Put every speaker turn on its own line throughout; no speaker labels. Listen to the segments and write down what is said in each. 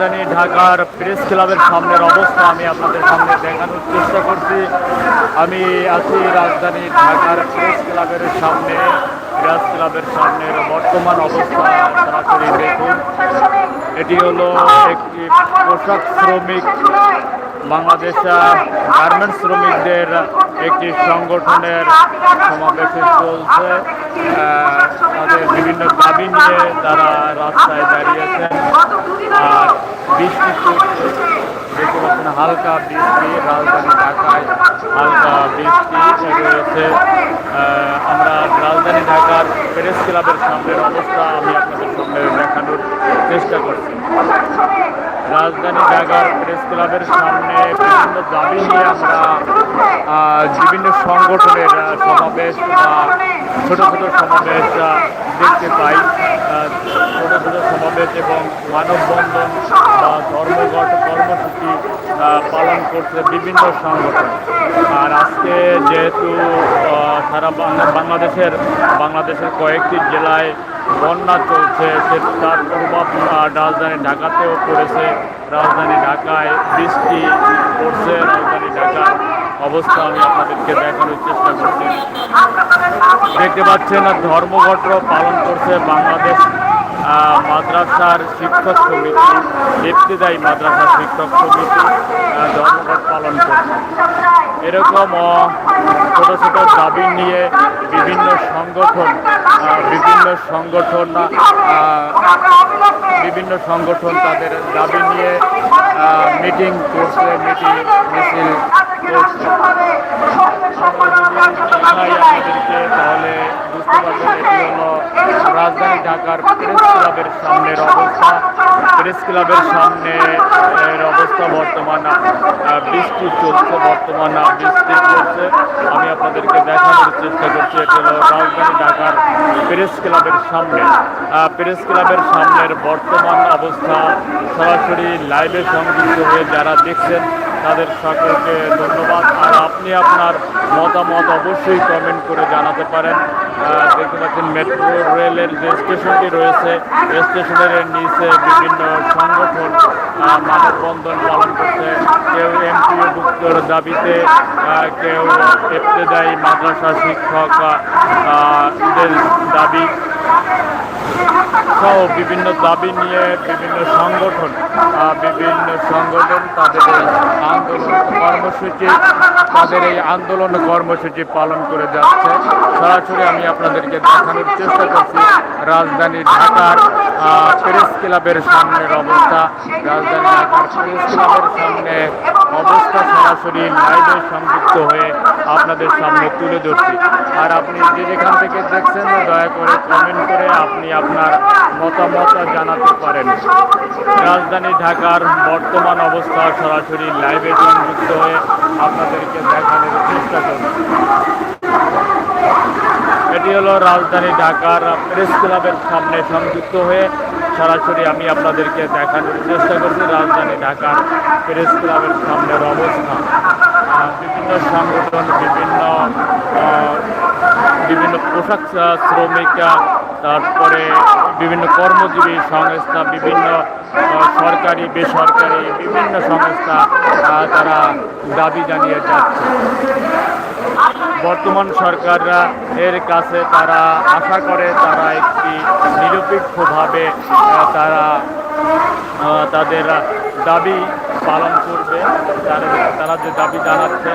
রাজধানী ঢাকার প্রেস ক্লাবের সামনের অবস্থা আমি আপনাদের সামনে দেখানোর চেষ্টা করছি। আমি আছি রাজধানী ঢাকার প্রেস ক্লাবের সামনে, প্রেস ক্লাবের সামনের বর্তমান অবস্থা সরাসরি দেখুন। এটি হলো একটি পোশাক শ্রমিক বাংলাদেশ গার্মেন্টস শ্রমিকদের একটি সংগঠনের সমাবেশে চলছে। তাদের বিভিন্ন দাবি নিয়ে তারা রাস্তায় দাঁড়িয়েছেন আর বৃষ্টি দেখতে হালকা বৃষ্টি, রাজধানী ঢাকায় হালকা বৃষ্টি রয়েছে। আমরা রাজধানী ঢাকার প্রেস ক্লাবের সামনের অবস্থা আমি আপনাদের সামনে দেখানোর চেষ্টা করছি। রাজধানী ঢাকার প্রেস ক্লাবের সামনে বিভিন্ন দাবি নিয়ে আমরা বিভিন্ন সংগঠনের সমাবেশ বা ছোট ছোট সমাবেশ দেখতে পাই। ছোট ছোট সমাবেশ এবং মানববন্ধন বা ধর্মঘট, কর্মসূচি পালন করছে বিভিন্ন সংগঠন। আর আজকে যেহেতু সারা বাংলাদেশের বাংলাদেশের কয়েকটি জেলায় বন্যা চলছে, সে তার প্রভাব রাজধানী ঢাকাতেও পড়েছে। রাজধানী ঢাকায় বৃষ্টি পড়ছে, রাজধানী ঢাকার অবস্থা আমি আপনাদেরকে দেখানোর চেষ্টা করছি। দেখতে পাচ্ছেন, ধর্মঘট পালন করছে বাংলাদেশ। মাদ্রাসার শিক্ষক সমিতি ইফতিদায়ী মাদ্রাসা শিক্ষক সমিতি ধর্মঘট পালন করছে। এরকম ছোটো ছোট দাবি নিয়ে বিভিন্ন সংগঠন বিভিন্ন সংগঠন বিভিন্ন সংগঠন তাদের দাবি নিয়ে মিটিং করছে, মিটিং মিছিল করছে। তাহলে বুঝতে এটি হলো রাজধানী ঢাকার প্রেস ক্লাবের সামনের অবস্থা। প্রেস ক্লাবের সামনে এর অবস্থা বর্তমান বৃষ্টি চলছে বর্তমান বৃষ্টি চলছে। আমি আপনাদেরকে দেখানোর চেষ্টা করছি এটি হলো রাজধানী ঢাকার প্রেস ক্লাবের সামনে। প্রেস ক্লাবের সামনের বর্তমান অবস্থা সরাসরি লাইভে সংযুক্ত হয়ে যারা দেখছেন তাদের সকলকে ধন্যবাদ। আর আপনি আপনার মতামত অবশ্যই কমেন্ট করে জানাতে পারেন। দেখতে পাচ্ছেন মেট্রো রেলের যে স্টেশনটি রয়েছে স্টেশনের নিচে বিভিন্ন সংগঠন মানববন্ধন পালন করছে। কেউ এমপিও ভুক্তর দাবিতে কেউ ইফতেদায়ী মাদ্রাসা শিক্ষক দাবি সহ বিভিন্ন দাবি নিয়ে বিভিন্ন সংগঠন বিভিন্ন সংগঠন তাদের এই আন্দোলন কর্মসূচি, তাদের এই আন্দোলন কর্মসূচি পালন করে যাচ্ছে। সরাসরি আমি আপনাদেরকে দেখানোর চেষ্টা করছি রাজধানী ঢাকার প্রেস ক্লাবের সামনের অবস্থা। রাজধানী ঢাকার প্রেস ক্লাবের সামনে অবস্থা সরাসরি লাইভে সংযুক্ত হয়ে আপনাদের সামনে তুলে ধরছি। আর আপনি যে যেখান থেকে দেখছেন, দয়া করে কমেন্ট করে আপনি আপনার মতামত জানাতে পারেন। রাজধানী ঢাকার বর্তমান অবস্থা সরাসরি লাইভে সংযুক্ত হয়ে আপনাদেরকে দেখানোর চেষ্টা করব এটি হলো রাজধানী ঢাকার প্রেস ক্লাবের সামনে সংযুক্ত হয়ে সরাসরি আমি আপনাদেরকে দেখানোর চেষ্টা করছি রাজধানী ঢাকার প্রেস ক্লাবের সামনের অবস্থা। বিভিন্ন সংগঠন, বিভিন্ন বিভিন্ন পোশাক শ্রমিকা তারপরে বিভিন্ন কর্মজীবী সংস্থা, বিভিন্ন সরকারি, বেসরকারি, বিভিন্ন সংস্থা তারা দাবি জানিয়ে যাচ্ছে। বর্তমান সরকাররা এর কাছে তারা আশা করে তারা একটি নিরপেক্ষভাবে তারা তাদের দাবি পালন করবে। তারা তারা যে দাবি জানাচ্ছে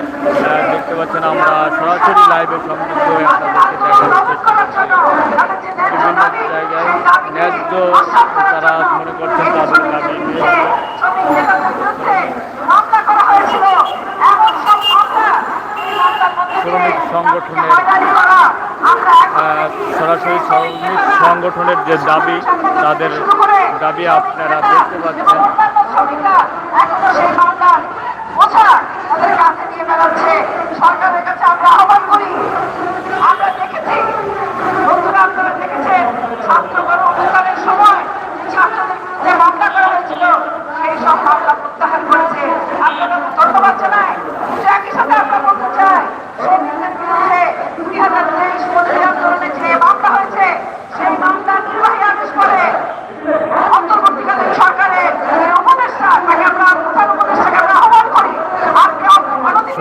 দেখতে পাচ্ছেন আমরা সরাসরি লাইভে সংযুক্ত হয়ে আপনাদেরকে দেখানোর চেষ্টা করছি। বিভিন্ন জায়গায় ন্যায্য তারা মনে করছেন তাদের দাবি নিয়ে শ্রমিক সংগঠনের সরাসরি শ্রমিক সংগঠনের যে দাবি, তাদের দাবি আপনারা দেখতে পাচ্ছেন।
সরকারের কাছে আমরা আহ্বান করি আমরা দেখেছি দেখেছেন, ছাত্র গণ অভ্যুত্থানের সময় ছাত্রদের বিরুদ্ধে মামলা করা হয়েছিল সেই সব মামলা প্রত্যাহার করেছে আপনারা ধন্যবাদ জানাই কিন্তু একই সাথে আমরা বলতে চাই শহীদদের বিরুদ্ধে দুই হাজার তেইশ পঁচিশ আন্দোলনে যে মামলা হয়েছে সেই মামলা নির্বাহী আদেশ করে অন্তর্বর্তীকালীন সরকারের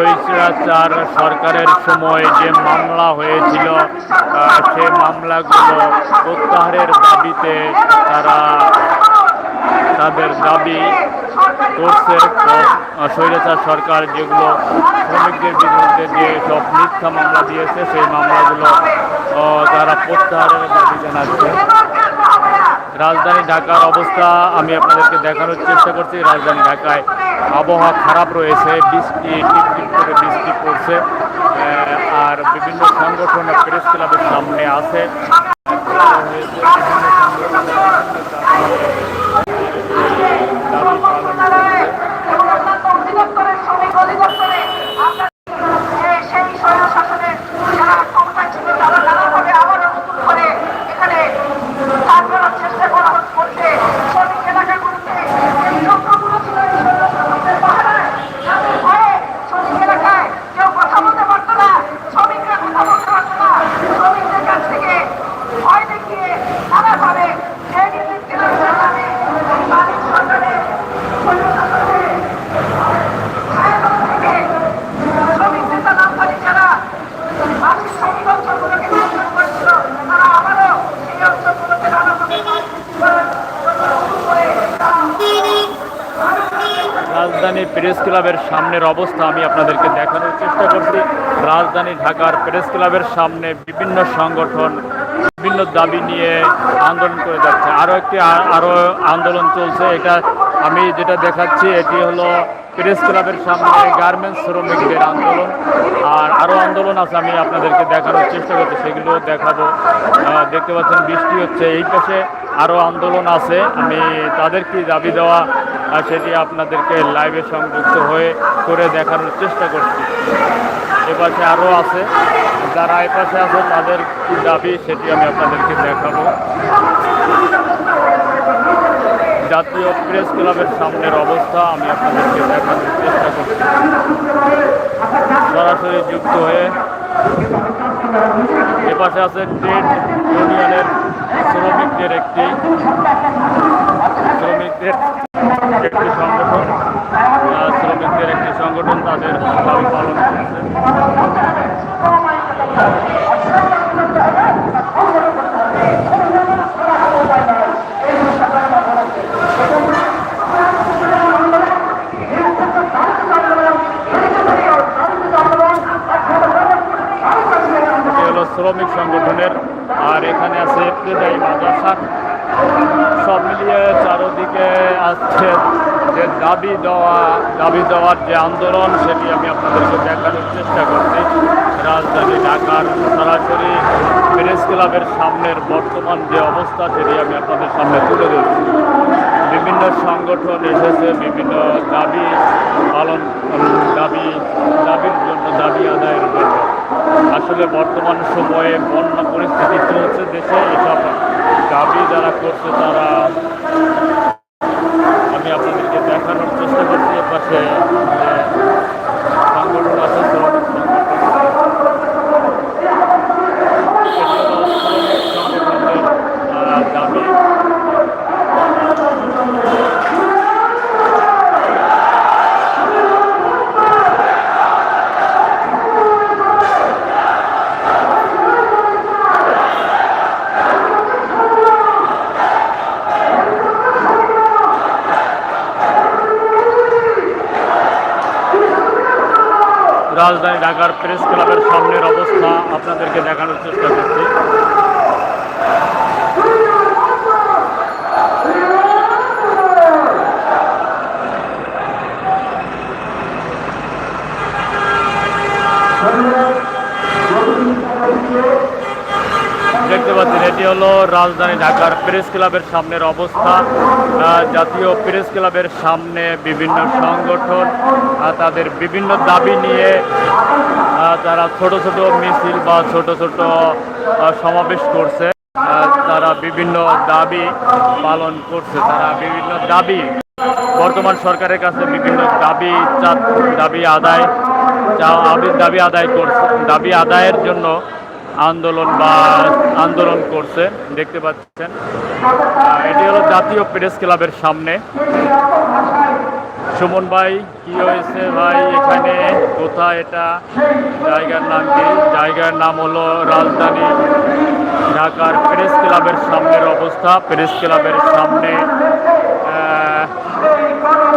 এই
স্বৈরাচার সরকারের সময় যে মামলা হয়েছিল সে মামলাগুলো প্রত্যাহারের দাবিতে তারা তাদের দাবি করছে। স্বৈরাচার সরকার যেগুলো শ্রমিকদের বিরুদ্ধে যে সব মিথ্যা মামলা দিয়েছে, সেই মামলাগুলো তারা প্রত্যাহারের দাবি জানাচ্ছে। রাজধানী ঢাকার অবস্থা আমি আপনাদেরকে দেখানোর চেষ্টা করছি। রাজধানী ঢাকায় আবহাওয়া খারাপ রয়েছে, বৃষ্টি টিপ করে বৃষ্টি পড়ছে আর বিভিন্ন সংগঠন প্রেস ক্লাবের সামনে আছে। দাবি পালন করছে।
সেই স্বৈর শাসনের যারা ক্ষমতা ছিল তারা নানাভাবে আবারও নতুন করে এখানে কাজ করার চেষ্টা করা করছে শ্রমিক এলাকাগুলোতে এই চক্রগুলো ছিল এই স্বৈর শাসনের পাহারায় যাদের ভয়ে শ্রমিক এলাকায় কেউ কথা বলতে পারতো না শ্রমিকরা কথা বলতে পারতো না শ্রমিকদের কাছ থেকে ভয় দেখিয়ে নানাভাবে যে নীতি চালাবে মালিক সরকারের স্বৈর শাসনের ছায়াতল থেকে শ্রমিক নেতা নামধারী যারা বাকি শ্রমিক অঞ্চলগুলোকে নিয়ন্ত্রণ করেছিল তারা আবারও সেই অঞ্চলগুলোকে নানাভাবে শুরু করে তারা
রাজধানী প্রেস ক্লাবের সামনের অবস্থা আমি আপনাদেরকে দেখানোর চেষ্টা করছি রাজধানী ঢাকার প্রেস ক্লাবের সামনে বিভিন্ন সংগঠন বিভিন্ন দাবি নিয়ে আন্দোলন করে যাচ্ছে। আরও একটি আরও আন্দোলন চলছে। এটা আমি যেটা দেখাচ্ছি, এটি হলো প্রেস ক্লাবের সামনে গার্মেন্টস শ্রমিকদের আন্দোলন। আর আরও আন্দোলন আছে, আমি আপনাদেরকে দেখানোর চেষ্টা করছি, সেগুলো দেখাবো। দেখতে পাচ্ছেন, বৃষ্টি হচ্ছে। এই পাশে আরও আন্দোলন আছে। আমি তাদের কি দাবি দেওয়া সেটি আপনাদেরকে লাইভে সংযুক্ত হয়ে করে দেখানোর চেষ্টা করছি। এপাশে আরও আছে। যারা এপাশে আছে, তাদের কি দাবি সেটি আমি আপনাদেরকে দেখাবো। জাতীয় প্রেস ক্লাবের সামনের অবস্থা আমি আপনাদেরকে দেখানোর চেষ্টা করছি। সরাসরি যুক্ত হয়ে এপাশে আছে ট্রেড ইউনিয়নের শ্রমিকদের একটি শ্রমিকদের একটি সংগঠন। শ্রমিকদের একটি সংগঠন তাদের দাবি পালন শ্রমিক সংগঠনের আর এখানে আছে সব মিলিয়ে চারোদিকে আসছে যে দাবি দেওয়া, দাবি দেওয়ার যে আন্দোলন, সেটি আমি আপনাদেরকে দেখানোর চেষ্টা করছি। রাজধানী ঢাকার সরাসরি প্রেস ক্লাবের সামনের বর্তমান যে অবস্থা, সেটি আমি আপনাদের সামনে তুলে ধরছি। বিভিন্ন সংগঠন এসেছে, বিভিন্ন দাবি পালন দাবি, দাবির জন্য দাবি আদায়ের জন্য। আসলে বর্তমান সময়ে বন্যা পরিস্থিতি চলছে দেশে, এসব দাবি যারা করছে, তারা আমি আপনাদেরকে দেখানোর চেষ্টা করছি এর পাশে যে সংগঠন আছে শ্রমিক সংগঠন এটি হলো শ্রমিক সংগঠনের আহ, দাবি রাজধানী ঢাকার প্রেস ক্লাবের সামনের অবস্থা আপনাদেরকে দেখানোর চেষ্টা করছি। দেখতে পাচ্ছেন এটি হলো রাজধানী ঢাকার প্রেস ক্লাবের সামনের অবস্থা। জাতীয় প্রেস ক্লাবের সামনে বিভিন্ন সংগঠন তাদের বিভিন্ন দাবি নিয়ে তারা ছোট ছোট মিছিল বা ছোট ছোট সমাবেশ করছে। তারা বিভিন্ন দাবি পালন করছে। তারা বিভিন্ন দাবি, বর্তমান সরকারের কাছে বিভিন্ন দাবি দাবি আদায় দাবি আদায় করছে। দাবি আদায়ের জন্য আন্দোলন বা আন্দোলন করছে, দেখতে পাচ্ছেন। এটি হলো জাতীয় প্রেস ক্লাবের সামনে। সুমন ভাই, কি হয়েছে ভাই এখানে? কোথায় এটা? জায়গার নাম কি? জায়গার নাম হলো রাজধানী ঢাকার প্রেস ক্লাবের সামনের অবস্থা। প্রেস ক্লাবের সামনে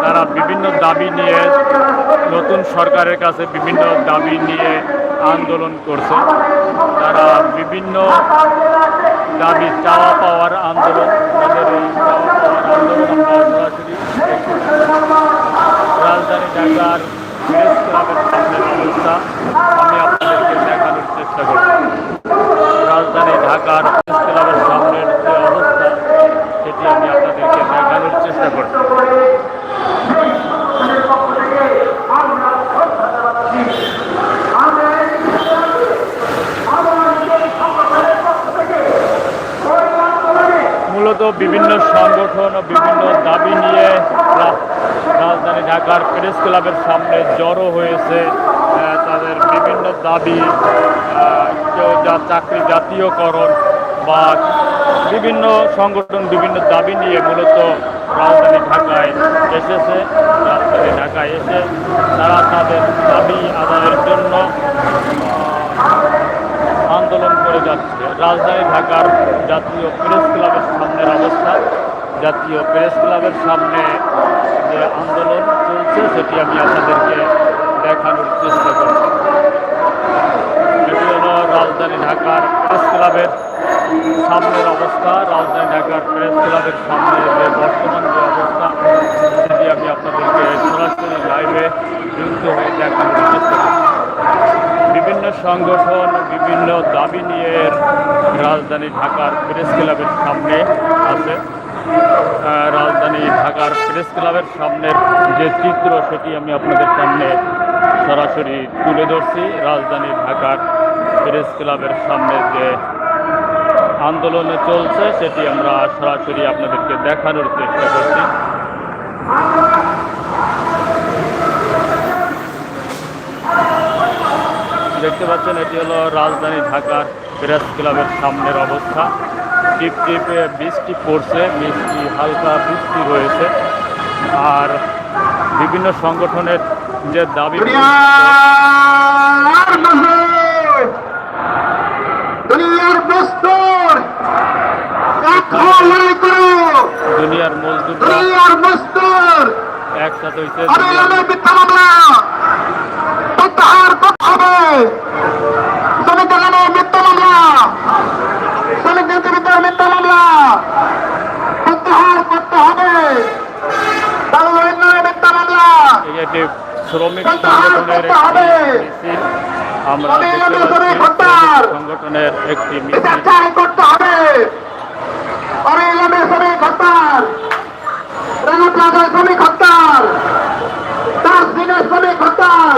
তারা বিভিন্ন দাবি নিয়ে নতুন সরকারের কাছে বিভিন্ন দাবি নিয়ে আন্দোলন করছে। তারা বিভিন্ন দাবি, চাওয়া পাওয়ার আন্দোলন, তাদের এই আন্দোলন আমরা রাজধানী ঢাকার প্রেস ক্লাবের সামনের অবস্থা, আমি আপনাদেরকে দেখানোর চেষ্টা করছি। রাজধানী ঢাকার প্রেস ক্লাবের সামনের যে অবস্থা, সেটি আমি আপনাদেরকে দেখানোর চেষ্টা করছি মূলত বিভিন্ন সংগঠন ও বিভিন্ন দাবি নিয়ে রাজধানী ঢাকার প্রেস ক্লাবের সামনে জড়ো হয়েছে তাদের বিভিন্ন দাবি কেউ যা চাকরি জাতীয়করণ বা বিভিন্ন সংগঠন বিভিন্ন দাবি নিয়ে মূলত রাজধানী ঢাকায় এসেছে, রাজধানী ঢাকায় এসে তারা তাদের দাবি আদায়ের জন্য আন্দোলন করে যাচ্ছে। রাজধানী ঢাকার জাতীয় প্রেস ক্লাবের সামনের অবস্থা। জাতীয় প্রেস ক্লাবের সামনে যে আন্দোলন চলছে, সেটি আমি আপনাদেরকে দেখানোর চেষ্টা করছি। এটি হলো রাজধানী ঢাকার প্রেস ক্লাবের সামনের অবস্থা। রাজধানী ঢাকার প্রেস ক্লাবের সামনে যে বর্তমান যে অবস্থা, সেটি আমি আপনাদেরকে সরাসরি লাইভে যুক্ত হয়ে দেখানোর চেষ্টা করছি। বিভিন্ন সংগঠন বিভিন্ন দাবি নিয়ে রাজধানী ঢাকার প্রেস ক্লাবের সামনে আছে। রাজধানী ঢাকার প্রেস ক্লাবের সামনের যে চিত্র, সেটি আমি আপনাদের সামনে সরাসরি তুলে ধরছি। রাজধানী ঢাকার প্রেস ক্লাবের সামনে যে আন্দোলনে চলছে, সেটি আমরা সরাসরি আপনাদেরকে দেখানোর চেষ্টা করছি। দেখতে পাচ্ছেন এটি হলো রাজধানী ঢাকার প্রেস ক্লাবের সামনের অবস্থা। টিপ টিপে বৃষ্টি পড়ছে বৃষ্টি হালকা বৃষ্টি রয়েছে। আর বিভিন্ন সংগঠনের যে দাবি
দুনিয়ার মজদুর
একসাথে হয়েছে
অবিলম্বে মিথ্যা মামলা প্রত্যাহার করতে হবে শ্রমিকদের নামে মিথ্যা মামলা। শ্রমিকদের বিরুদ্ধে মিথ্যা মামলা প্রত্যাহার করতে হবে। নামে মামলা।
সংগঠনের আমরা সংগঠনের একটি
করতে হত্যার। রানা প্লাজায় শ্রমিক হত্যার। তার দিনের শ্রমিক হত্যার।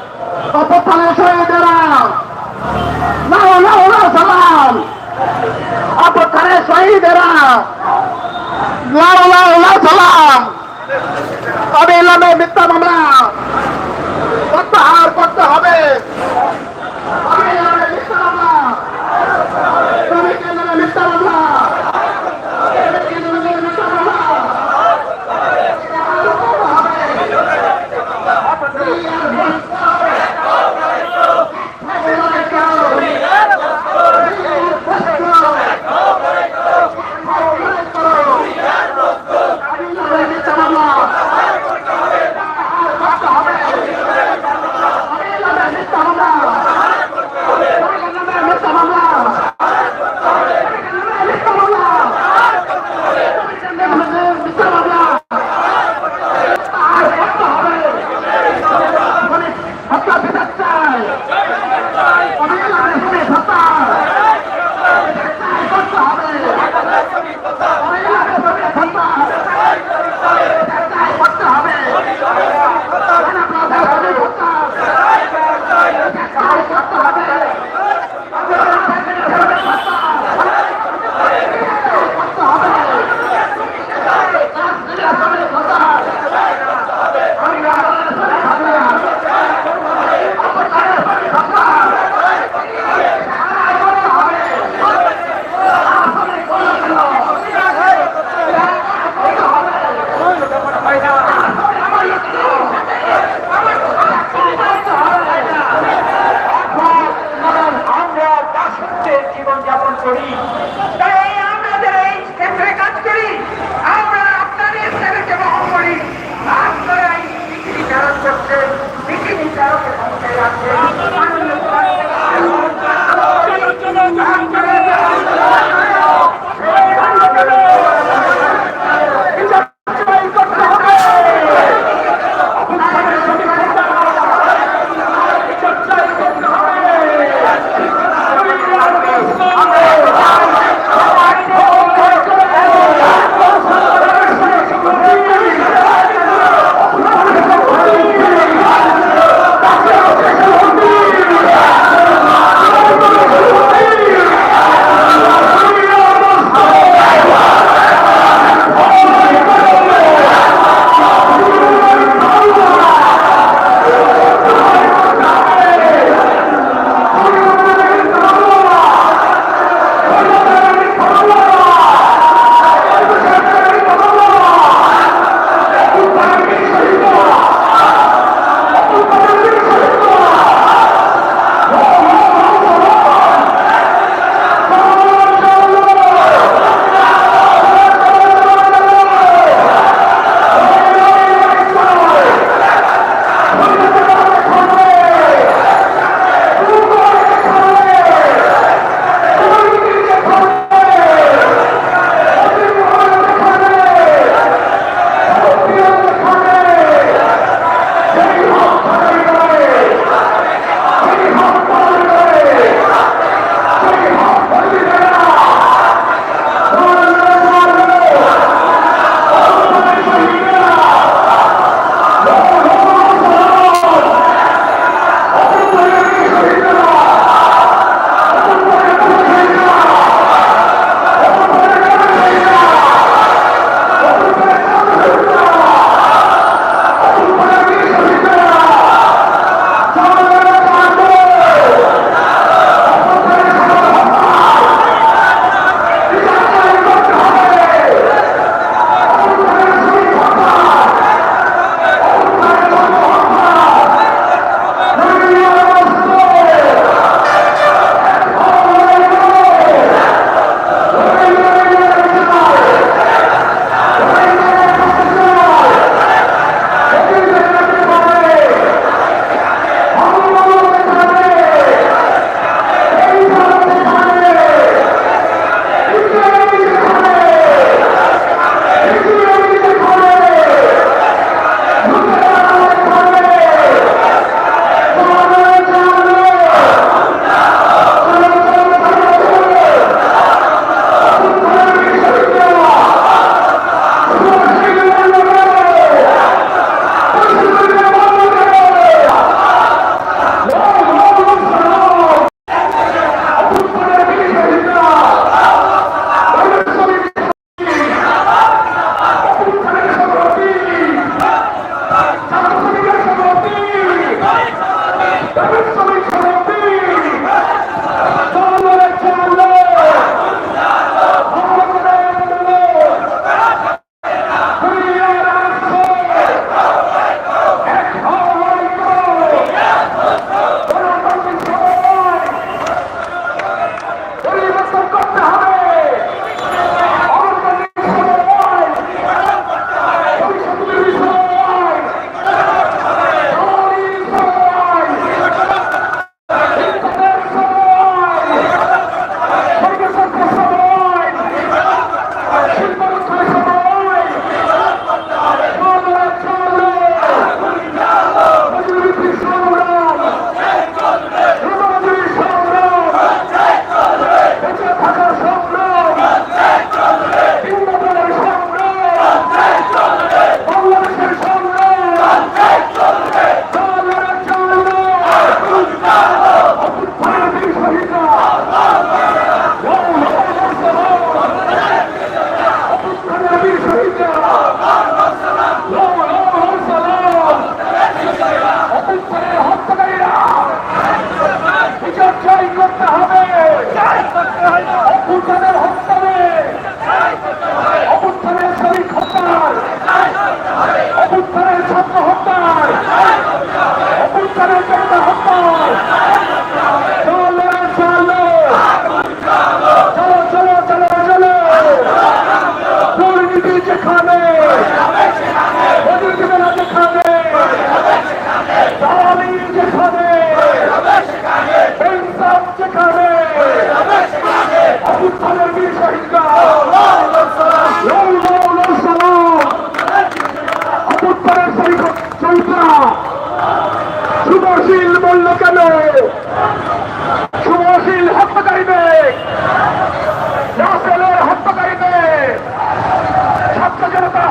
অবস্থানে শহীদেরা নাও নাও নাও সালাম অবস্থানে শহীদেরা লাও লাও লাও সালাম অবিলম্বে মিথ্যা মামলা প্রত্যাহার করতে হবে
অভ্যুত্থানের হত্যাকারীরা। বিচার চাই করতে হবে। অভ্যুত্থানের হত্যা অভ্যুত্থানের শরীর হত্যার। অভ্যুত্থানের ছাত্র হত্যার। অভ্যুত্থানের জনতা হত্যার। আবু খানের বীর শহীদরা। আবু খানের শহীদরা
শুভশীল বলল কেন? শুভশীল হত্যাকারীবে রাসেলের হত্যাকারীবে ছাত্র
জনতা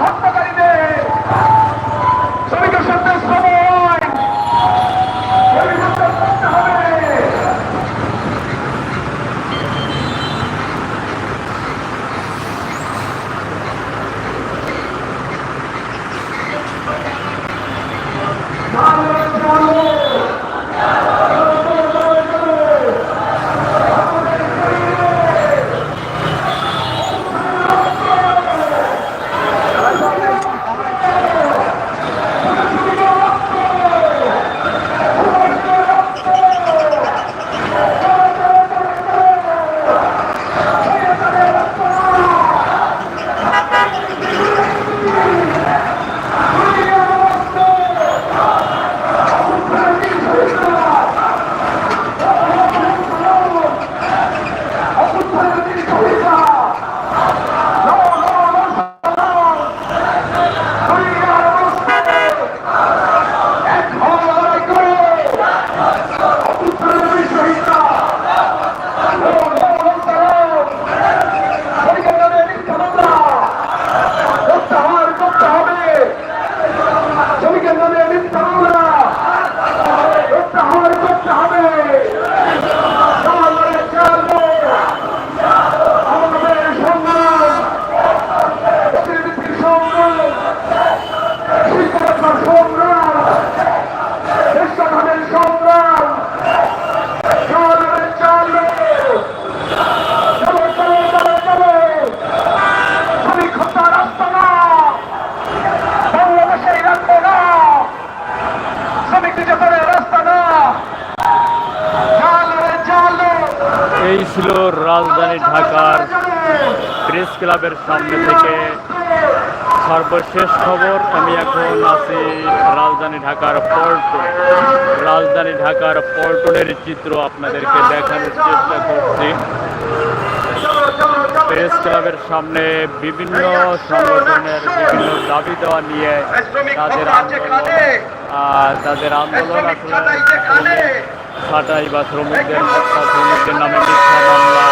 ক্লাবের সামনে থেকে সর্বশেষ খবর আমি এখন আছি রাজধানী ঢাকার পল্টন। রাজধানী ঢাকার পল্টনের চিত্র আপনাদেরকে দেখানোর চেষ্টা করছি। প্রেস ক্লাবের সামনে বিভিন্ন সংগঠনের বিভিন্ন দাবি দেওয়া নিয়ে তাদের আন্দোলন তাদের আন্দোলন আসলে ছাঁটাই বা শ্রমিকদের শ্রমিকদের নামে মিথ্যা মামলা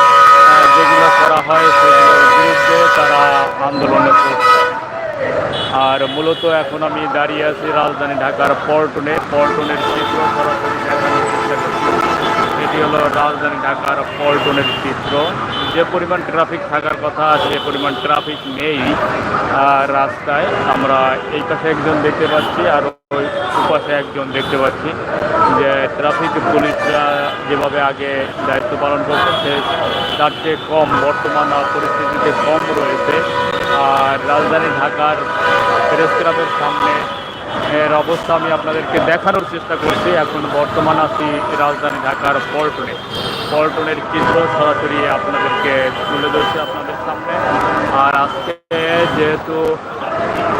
যেগুলো করা হয় সেগুলোর বিরুদ্ধে তারা আন্দোলনে আর মূলত এখন আমি দাঁড়িয়ে আছি রাজধানী ঢাকার পল্টনে। পল্টনের চিত্র সরাসরি দেখানোর চেষ্টা করছি এটি হলো রাজধানী ঢাকার পল্টনের চিত্র যে পরিমাণ ট্রাফিক থাকার কথা সে পরিমাণ ট্রাফিক নেই রাস্তায়, আমরা এই পাশে একজন দেখতে পাচ্ছি আর ওই পাশে একজন দেখতে পাচ্ছি যে ট্রাফিক পুলিশরা যেভাবে আগে দায়িত্ব পালন করছে সে তার চেয়ে কম বর্তমান পরিস্থিতিতে কম রয়েছে। আর রাজধানী ঢাকার প্রেস ক্লাবের সামনে এর অবস্থা আমি আপনাদেরকে দেখানোর চেষ্টা করছি। এখন বর্তমান আছি রাজধানী ঢাকার পল্টনে। পল্টনের চিত্র সরাসরি আপনাদেরকে তুলে ধরছি আপনাদের সামনে। আর আজকে যেহেতু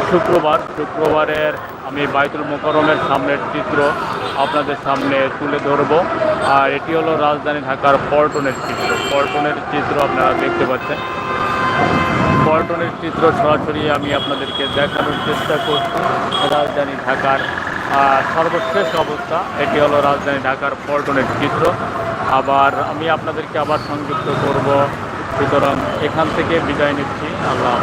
শুক্রবার, শুক্রবারের আমি বাইতুল মোকরমের সামনের চিত্র আপনাদের সামনে তুলে ধরব। আর এটি হলো রাজধানী ঢাকার পল্টনের চিত্র। পল্টনের চিত্র আপনারা দেখতে পাচ্ছেন। পল্টনের চিত্র সরাসরি আমি আপনাদেরকে দেখানোর চেষ্টা করছি। রাজধানী ঢাকার সর্বশেষ অবস্থা, এটি হলো রাজধানী ঢাকার পল্টনের চিত্র। আবার আমি আপনাদেরকে আবার সংযুক্ত করব সুতরাং এখান থেকে বিদায় নিচ্ছি আল্লাহ।